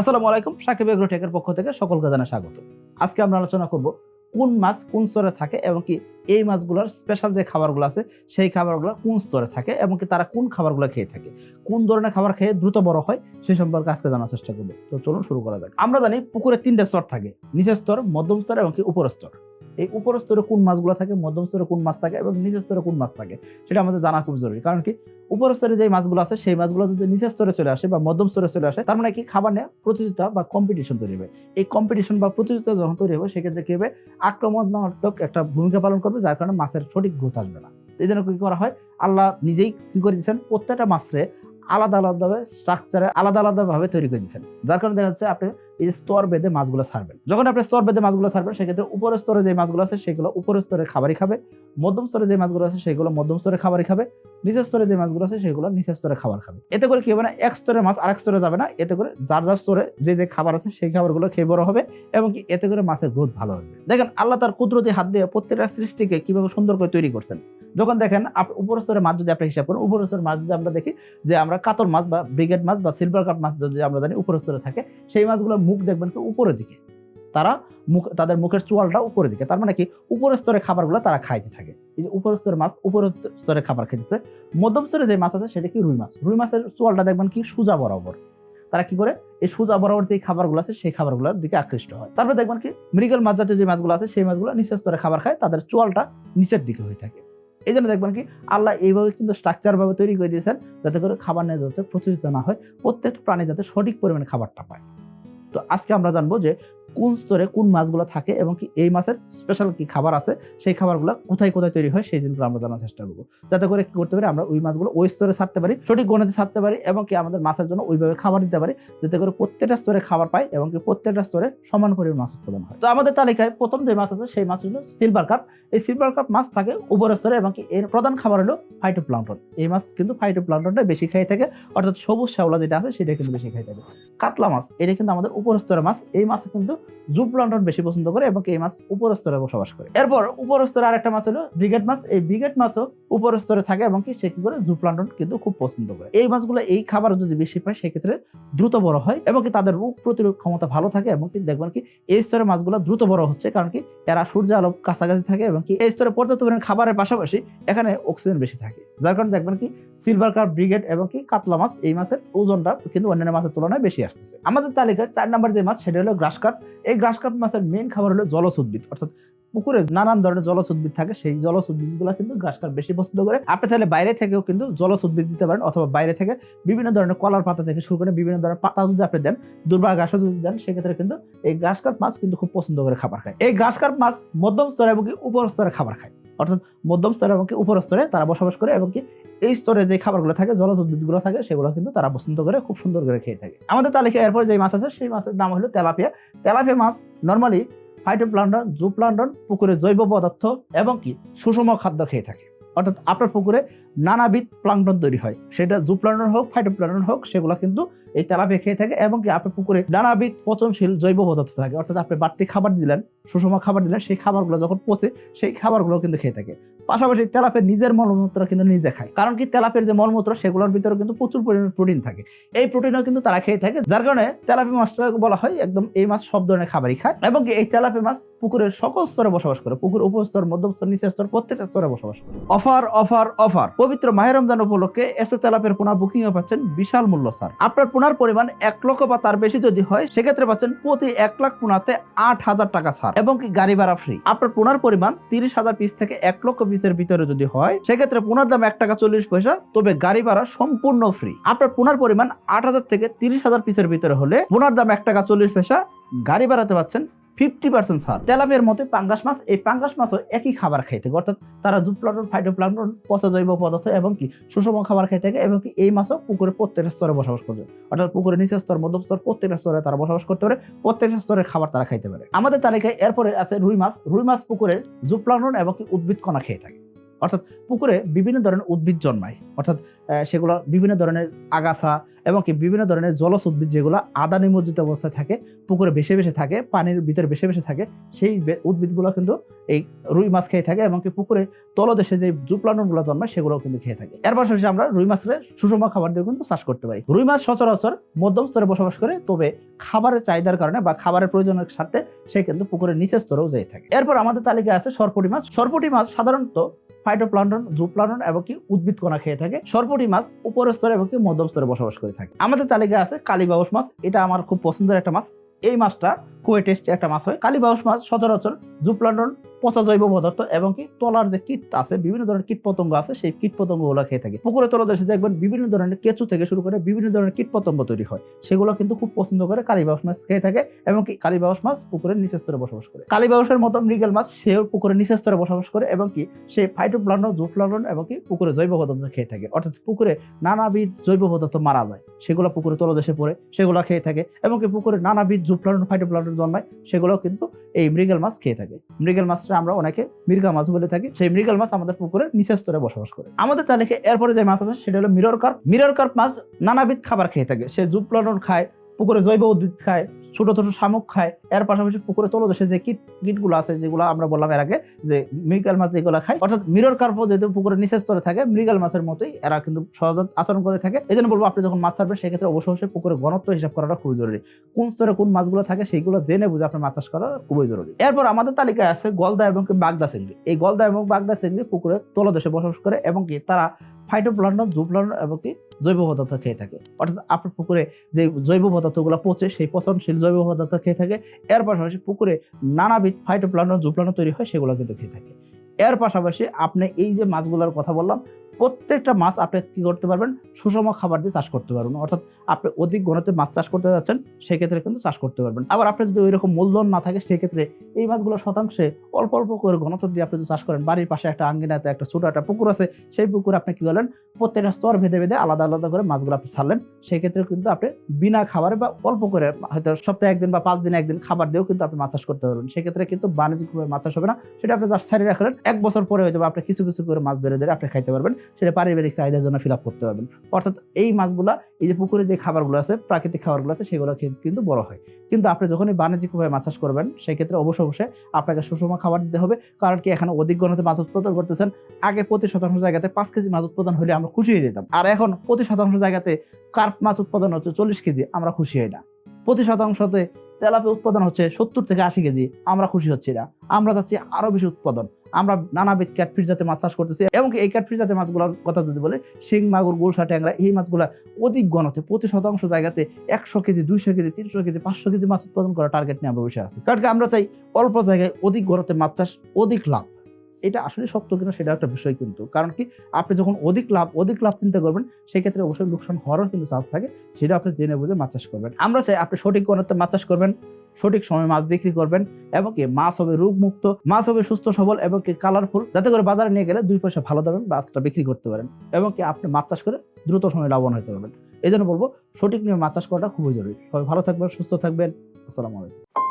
আসসালামু আলাইকুম, সাকিব এগ্রো টেকের পক্ষ থেকে সকলকে জানা স্বাগত। আজকে আমরা আলোচনা করব কোন মাছ কোন স্তরে থাকে এবং কি এই মাছগুলোর স্পেশাল যে খাবারগুলো আছে, সেই খাবারগুলো কোন স্তরে থাকে এবং কি তারা কোন খাবারগুলো খেয়ে থাকে। কোন ধরনের খাবার খেয়ে দ্রুত বড় হয় সেই সম্পর্কে আজকে জানার চেষ্টা করব। তো চলুন শুরু করা যাক। আমরা জানি পুকুরে তিনটে স্তর থাকে, নিচের স্তর, মধ্যম স্তর এবং কি উপর স্তর। এই উপর স্তরে কোন মাছগুলো থাকে, মধ্যম স্তরে কোন মাছ থাকে এবং নিচের স্তরে কোন মাছ থাকে, সেটা আমাদের জানা খুব জরুরি। কারণ কি? উপর স্তরে যে মাছগুলো আছে, সেই মাছগুলো যদি নিচের স্তরে চলে আসে বা মধ্যম স্তরে চলে আসে, তার মানে কি? খাবার নিয়ে, প্রতিযোগিতা বা কম্পিটিশন তৈরি হবে। এই কম্পিটিশন বা প্রতিযোগিতা যখন তৈরি হবে, সেক্ষেত্রে কি হবে? আক্রমণাত্মক একটা ভূমিকা পালন করবে, যার কারণে মাছের সঠিক গ্রোথ আসবে না। এই জন্য কি করা হয়? আল্লাহ নিজেই কি করে দিচ্ছেন প্রত্যেকটা মাছরে আলাদা আলাদাভাবে স্ট্রাকচারে আলাদা আলাদাভাবে তৈরি করে দিচ্ছেন যার কারণে দেখা যাচ্ছে আপনি এই স্তর বেঁধে মাছগুলো ছাড়বেন যখন আপনি স্তর বেঁধে মাছগুলো ছাড়বেন সেক্ষেত্রে উপরের স্তরে যে মাছগুলো আছে, সেগুলো উপরের স্তরের খাবারই খাবে। মধ্যম স্তরে যে মাছগুলো আছে, সেগুলো মধ্যম স্তরে খাবারই খাবে। নিচের স্তরে যে মাছগুলো আছে, সেগুলো নিচের স্তরে খাবার খাবে। এতে করে কি হবে না, এক স্তরের মাছ আরেক স্তরে যাবে না। এতে করে যার যার স্তরে যে যে খাবার আছে, সেই খাবারগুলো খেয়ে বড় হবে এবং কি এতে করে মাছের গ্রোথ ভালো হবে। দেখেন, আল্লাহ তার কুদরতি হাত দিয়ে প্রত্যেকটা সৃষ্টিকে কীভাবে সুন্দর করে তৈরি করছেন। যখন দেখেন আপ- উপর স্তরের মাছ যদি আপনি হিসাব করেন উপর স্তরের মাছ যদি আমরা দেখি যে আমরা কাতল মাছ বা ব্রিগেড মাছ বা সিলভার কাপ মাছ যদি আমরা জানি উপর স্তরে থাকে, সেই মাছগুলোর মুখ দেখবেন কি উপরের দিকে। তারা মুখ তাদের মুখের চোয়ালটা উপরের দিকে। তার মানে কি? উপরের স্তরের খাবারগুলো তারা খাইতে থাকে। এই যে উপর স্তরের মাছ উপর স্তরে খাবার খেতেছে মধ্যম স্তরে যে মাছ আছে, সেটা কি রুই মাছ? রুই মাছের চোয়ালটা দেখবেন কি সোজা বরাবর। তারা কি করে? এই সোজা বরাবর যে খাবারগুলো আছে, সেই খাবারগুলোর দিকে আকৃষ্ট হয়। তারপরে দেখবেন কি? মৃগেল মাছ জাতীয় যে মাছগুলো আছে, সেই মাছগুলো নিচের স্তরে খাবার খায়, তাদের চোয়ালটা নিচের দিকে হয়ে থাকে। এই জন্য দেখবেন কি, আল্লাহ এইভাবে কিন্তু স্ট্রাকচার ভাবে তৈরি করে দিয়েছেন যাতে করে খাবার নিয়ে যাতে প্রচলিত না হয় প্রত্যেকটা প্রাণী যাতে সঠিক পরিমাণে খাবারটা পায়। তো আজকে আমরা জানব যে কোন স্তরে কোন মাছগুলো থাকে এবং কি এই মাছের স্পেশাল কি খাবার আছে, সেই খাবারগুলো কোথায় কোথায় তৈরি হয় সেই জিনিসগুলো আমরা জানার চেষ্টা করব। যাতে করে কি করতে পারি, আমরা ওই মাছগুলো ওই স্তরে ছাড়তে পারি, সঠিক গণিতে ছাড়তে পারি এবং কি আমাদের মাছের জন্য ওইভাবে খাবার দিতে পারি, যাতে করে প্রত্যেকটা স্তরে খাবার পায় এবং কি প্রত্যেকটা স্তরে সমান পরিমাণ মাছ উৎপাদন হয়। তো আমাদের তালিকায় প্রথম যে মাছ আছে, সেই মাছ হলো সিলভার কাপ এই সিলভার কাপ মাছ থাকে উপরের স্তরে এবং কি এর প্রধান খাবার হলো ফাইটোপ্লাঙ্কটন এই মাছ কিন্তু ফাইটোপ্লাঙ্কটনটা বেশি খেয়ে থাকে, অর্থাৎ সবুজ শ্যাওলা যেটা আছে সেটা কিন্তু বেশি খেয়ে থাকে। কাতলা মাছ, এটা কিন্তু আমাদের উপর স্তরের মাছ। এই মাছ কিন্তু জুপ্লান্টন বেশি পছন্দ করে এবং এই মাছ উপর স্তরে বসবাস করে। এরপর উপর স্তরে আরেকটা মাছ হলো ব্রিগেড মাছ। এই ব্রিগেড মাছও উপর স্তরে থাকে এবং কি সে কি করে? জুপ্লান্টন কিন্তু খুব পছন্দ করে। এই মাছগুলো এই খাবার যদি বেশি পায়, সেক্ষেত্রে দ্রুত বড় হয় এবং কি তাদের রোগ প্রতিরোধ ক্ষমতা ভালো থাকে এবং কি দেখবেন কি এই স্তরের মাছগুলো দ্রুত বড় হচ্ছে কারণ কি এরা সূর্য আলো কাছাকাছি থাকে এবং কি এই স্তরে পর্যাপ্ত পরিমাণ খাবারের পাশাপাশি এখানে অক্সিজেন বেশি থাকে। যার কারণে দেখবেন কি সিলভার কার্প ব্রিগেড এবং কি কাতলা মাছ এই মাছের ওজনটা কিন্তু অন্যান্য মাছের তুলনায় বেশি আসতেছে। আমাদের তালিকায় চার নম্বর যে মাছ, সেটা হলো গ্রাস এই গ্রাস কার্প মাছের মেন খাবার হলো জলজ উদ্ভিদ অর্থাৎ পুকুরে নানান ধরনের জলজ উদ্ভিদ থাকে, সেই জলজ উদ্ভিদগুলো কিন্তু গ্রাস কার্প বেশি পছন্দ করে। আপনি তাহলে বাইরে থেকেও কিন্তু জলজ উদ্ভিদ দিতে পারেন অথবা বাইরে থেকে বিভিন্ন ধরনের কলার পাতা থেকে শুরু করে বিভিন্ন ধরনের পাতা যদি আপনি দেন, দুর্বা ঘাসও যদি দেন, সেক্ষেত্রে কিন্তু এই গ্রাস কার্প মাছ কিন্তু খুব পছন্দ করে খাবার খায়। এই গ্রাস কার্প মাছ মধ্যম স্তরে এবং উপর স্তরে খাবার খায়। অর্থাৎ মধ্যম স্তরে এবং কি উপর স্তরে তারা বসবাস করে এবং কি এই স্তরে যে খাবারগুলো থাকে জলজ উদ্ভিদগুলো থাকে, সেগুলো কিন্তু তারা পছন্দ করে, খুব সুন্দর করে খেয়ে থাকে। আমাদের তালিকায় এরপর যে মাছ আছে, সেই মাছের নাম হলো তেলাপিয়া। তেলাপিয়া মাছ নর্মালি ফাইটোপ্লান্টন জুপ্লান্টন পুকুরে জৈব পদার্থ এবং কি সুষম খাদ্য খেয়ে থাকে। অর্থাৎ আপনার পুকুরে নানাবিধ প্লাংটন তৈরি হয়। সেটা জুপ্লান্টন হোক ফাইটোপ্লান্টন হোক, সেগুলো কিন্তু এই তেলাপিয়া খেয়ে থাকে এবং কি আপনার পুকুরে নানাবিধ পচনশীল জৈব পদার্থ থাকে। অর্থাৎ আপনি বাড়তি খাবার দিলেন, সুষম খাবার দিলেন, সেই খাবারগুলো যখন পচে, সেই খাবারগুলো কিন্তু খেয়ে থাকে। পাশাপাশি তেলাপের নিজের মলমূত্র কিন্তু নিজে খায়। কারণ কি তেলাপের যে মলমূত্র, সেগুলোর ভিতরে কিন্তু প্রচুর পরিমাণে প্রোটিন থাকে। এই প্রোটিনও কিন্তু তারা খেয়ে থাকে, যার কারণে তেলাপি মাছটা বলা হয় একদম এই মাছ সব ধরনের খাবারই খায় এবং এই তেলাপি মাছ পুকুরের সকল স্তরে বসবাস করে। পুকুর উপর স্তর, মধ্যম স্তর, নিচের স্তর, প্রত্যেকটা স্তরে বসবাস করে। Offer offer offer. পবিত্র মাহের রমজান উপলক্ষে এসে তেলাপের পোনা বুকিং এ পাচ্ছেন বিশাল মূল্য, স্যার। আপনার পোনার পরিমাণ এক লক্ষ বা তার বেশি যদি হয়, সেক্ষেত্রে পাচ্ছেন প্রতি এক লাখ পোনাতে আট হাজার টাকা ছাড় এবং কি গাড়ি ভাড়া ফ্রি আপনার পোনার পরিমাণ তিরিশ হাজার পিস থেকে এক লক্ষ পিসের ভিতরে যদি হয়, সেক্ষেত্রে পুনার দাম এক টাকা চল্লিশ পয়সা, তবে গাড়ি ভাড়া সম্পূর্ণ ফ্রি আপনার পুনার পরিমাণ আট হাজার থেকে তিরিশ হাজার পিসের ভিতরে হলে পুনার দাম এক টাকা চল্লিশ পয়সা, গাড়ি ভাড়াতে পাচ্ছেন ফিফটি পার্সেন্ট সার তেলাপের মতে পাঙ্গাস মাছ, এই পাঙ্গাস মাছও একই খাবার খাই থাকে। অর্থাৎ তারা জুপ্লান্টন ফাইটোপ্লান্টন পচা জৈব পদার্থ এবং কি সুষম খাবার খাই থাকে এবং কি এই মাছও পুকুরে প্রত্যেকটা স্তরে বসবাস করবে অর্থাৎ পুকুরের নিচের স্তর, মধ্যম স্তর প্রত্যেকটা স্তরে তারা বসবাস করতে পারে, প্রত্যেকটা স্তরের খাবার তারা খাইতে পারে। আমাদের তালিকায় এরপরে আছে রুই মাছ। রুই মাছ পুকুরের জুপ্লান্টন এবং কি উদ্ভিদ কণা খেয়ে থাকে। অর্থাৎ পুকুরে বিভিন্ন ধরনের উদ্ভিদ জন্মায়। অর্থাৎ সেগুলো বিভিন্ন ধরনের আগাছা এবং কি বিভিন্ন ধরনের জলজ উদ্ভিদ যেগুলো আদা নিমজ্জিত অবস্থায় থাকে, পুকুরে ভেসে ভেসে থাকে, পানির ভিতরে ভেসে ভেসে থাকে, সেই উদ্ভিদগুলো কিন্তু এই রুই মাছ খেয়ে থাকে এবং কি পুকুরে তলদেশে যে জুপ্লানগুলো জন্মায় সেগুলো কিন্তু খেয়ে থাকে। এর পাশাপাশি আমরা রুই মাছের সুষম খাবার দিয়ে কিন্তু চাষ করতে পারি। রুই মাছ সচরাচর মধ্যম স্তরে বসবাস করে, তবে খাবারের চাহিদার কারণে বা খাবারের প্রয়োজনের স্বার্থে সে কিন্তু পুকুরের নিচের স্তরেও যেয়ে থাকে। এরপর আমাদের তালিকায় আছে সরপুটি মাছ। সরপুটি মাছ সাধারণত ফাইটোপ্লান্টন জুপ্লান্টন এবং কি উদ্ভিদ কণা খেয়ে থাকে। সর্বটি মাছ উপর স্তরে এবং কি মধ্যম স্তরে বসবাস করে থাকে। আমাদের তালিকা আছে কালীবাউস মাছ, এটা আমার খুব পছন্দের একটা মাছ। এই মাছটা খুবই টেস্টি একটা মাছ হয়। কালীবাউস মাছ সচরাচর জুপ্লান্টন পচা জৈব পদার্থ এবং কি তলার যে কীট আছে, বিভিন্ন ধরনের কীট পতঙ্গ আছে, সেই কীট পতঙ্গগুলো খেয়ে থাকে। পুকুরে, তলদেশে দেখবেন বিভিন্ন ধরনের কেঁচু থেকে শুরু করে বিভিন্ন ধরনের কীট পতঙ্গ তৈরি হয়। সেগুলো কিন্তু খুব পছন্দ করে কালীবাউস মাছ খেয়ে থাকে এবং কি কালীবাউস মাছ পুকুরের নিচের স্তরে বসবাস করে। কালীবাউসের মতো মৃগেল মাছ সেও পুকুরের নিচের স্তরে বসবাস করে এবং কি সে ফাইটোপ্লান্টন জুপ্লান্টন এবং কি পুকুরে জৈব পদার্থ খেয়ে থাকে। অর্থাৎ পুকুরে নানাবিধ জৈব পদার্থ মারা যায়। সেগুলো পুকুরে তলদেশে পড়ে, সেগুলো খেয়ে থাকে এবং কি পুকুরে নানাবিধ জুপ্লান্টন ফাইটোপ্লান্টন জন্মায় সেগুলো কিন্তু এই মৃগেল মাছ খেয়ে থাকে। মৃগেল মাছটা আমরা অনেকে মৃগা মাছ বলে থাকি, সেই মৃগাল মাছ আমাদের পুকুরে নিচের স্তরে বসবাস করে। আমাদের তালিকায় এরপরে যে মাছ আছে, সেটা হলো মিরর কার্প মিরর কার্প মাছ নানাবিধ খাবার খেয়ে থাকে। সে জুপ্লান্টন খায়, পুকুরে জৈব উদ্ভিদ খায় ছোট ছোট শামুক খায়। এর পাশাপাশি পুকুরে তলদেশে যে কীট কীটগুলো আছে যেগুলো আমরা বললাম এর আগে, যে মৃগাল মাছ যেগুলো খায়, অর্থাৎ মিরর কার্প যেহেতু পুকুরের নিচের স্তরে থাকে, মৃগাল মাছের মতোই এরা কিন্তু সহজ আচরণ করে থাকে। এই জন্য বলব, আপনি যখন মাছ ছাড়বেন, সেক্ষেত্রে অবশ্যই অবশ্যই পুকুরের ঘনত্ব হিসাব করাটা খুবই জরুরি। কোন স্তরে কোন মাছগুলো থাকে সেইগুলো জেনে বুঝে আপনার মাছ চাষ করা খুবই জরুরি। এরপর আমাদের তালিকায় আছে গলদা এবং বাগদা চিংড়ি। এই গলদা এবং বাগদা চিংড়ি পুকুরে তলদেশে বসবাস করে, এবং কি তারা ফাইটোপ্লান্টন জুপ্লান্টন এবং কি জৈব পদার্থ খেয়ে থাকে। অর্থাৎ আপনার পুকুরে যে জৈব পদার্থগুলো পচে সেই পচনশীল জৈব পদার্থ খেয়ে থাকে। এর পাশাপাশি পুকুরে নানাবিধ ফাইটোপ্লান্টন জুপ্লান্টন তৈরি হয়, সেগুলো কিন্তু খেয়ে থাকে। এর পাশাপাশি আপনি এই যে মাছগুলোর কথা বললাম প্রত্যেকটা মাছ আপনি কি করতে পারবেন? সুষম খাবার দিয়ে চাষ করতে পারবেন। অর্থাৎ আপনি অধিক ঘনত্বে মাছ চাষ করতে যাচ্ছেন, সেক্ষেত্রে কিন্তু চাষ করতে পারবেন। আবার আপনার যদি ওই রকম মূলধন না থাকে, সেক্ষেত্রে এই মাছগুলো শতাংশে অল্প অল্প করে ঘনত্ব দিয়ে আপনি যদি চাষ করেন, বাড়ির পাশে একটা আঙ্গিনাতে একটা ছোট একটা পুকুর আছে, সেই পুকুর আপনি কি করলেন? প্রত্যেকটা স্তর ভেদে ভেদে আলাদা আলাদা করে মাছগুলো আপনি ছাড়লেন। সেক্ষেত্রে কিন্তু আপনি বিনা খাবারে বা অল্প করে হয়তো সপ্তাহে একদিন বা পাঁচ দিন একদিন খাবার দিয়েও কিন্তু আপনি মাছ চাষ করতে পারবেন। সেক্ষেত্রে কিন্তু বাণিজ্যিকভাবে মাছ চাষ হবে না। সেটা আপনি জাস্ট ছাড়িয়ে রাখলেন। এক বছর পরে হয়তো আপনি কিছু কিছু করে মাছ ধরে ধরে আপনি খাইতে পারবেন। সেটা পারিবারিক চাহিদার জন্য ফিল আপ করতে পারবেন। অর্থাৎ এই মাছগুলা, এই যে পুকুরে যে খাবারগুলো আছে, প্রাকৃতিক খাবারগুলো আছে, সেগুলো কিন্তু বড় হয়। কিন্তু আপনি যখনই বাণিজ্যিকভাবে মাছ চাষ করবেন, সেক্ষেত্রে অবশ্যই অবশ্যই আপনাকে সুষম খাবার দিতে হবে। কারণ কি, এখানে অধিক ঘনতে মাছ উৎপাদন করতেছেন, আগে প্রতি শতাংশ জায়গাতে পাঁচ কেজি মাছ উৎপাদন হলে আমরা খুশি হয়ে যেতাম। আর এখন প্রতি শতাংশ জায়গাতে কার্প মাছ উৎপাদন হচ্ছে চল্লিশ কেজি, আমরা খুশি হই না। প্রতি শতাংশতে তেলাপি উৎপাদন হচ্ছে সত্তর থেকে আশি কেজি, আমরা খুশি হচ্ছি না। আমরা চাচ্ছি আরও বেশি উৎপাদন। আমরা নানাবিধ ক্যাটফিস জাতের মাছ চাষ করতেছি এবং এই ক্যাটফিস জাতের মাছগুলোর কথা যদি বলে, শিং, মাগুর গোলসা ট্যাংরা, এই মাছগুলো অধিক গণতে প্রতি শতাংশ জায়গাতে একশো কেজি, দুইশো কেজি, তিনশো কেজি, পাঁচশো কেজি মাছ উৎপাদন করার টার্গেট নিয়ে আমরা বসে আছি। কারণ আমরা চাই অল্প জায়গায় অধিক গণতে মাছ চাষ অধিক লাভ। এটা আসলে সত্য কিনা সেটা একটা বিষয় কিন্তু। কারণ কি, আপনি যখন অধিক লাভ অধিক লাভ চিন্তা করবেন, সেক্ষেত্রে অবশ্যই লোকসান হওয়ারও কিন্তু চান্স থাকে, সেটা আপনি জেনে বুঝে মাছ চাষ করবেন। আমরা চাই আপনি সঠিক ঘনত্বে মাছ চাষ করবেন, সঠিক সময় মাছ বিক্রি করবেন, এবং কি মাছ হবে রোগমুক্ত, মাছ হবে সুস্থ, সবল, এবং কি কালারফুল যাতে করে বাজারে নিয়ে গেলে দুই পয়সা ভালো দামে মাছটা বিক্রি করতে পারেন, এবং কি আপনি মাছ চাষ করে দ্রুত সময় লাভবান হতে পারবেন। এই জন্য বলব, সঠিক নিয়ে মাছ চাষ করাটা খুবই জরুরি। সবাই ভালো থাকবেন, সুস্থ থাকবেন। আসসালামু আলাইকুম।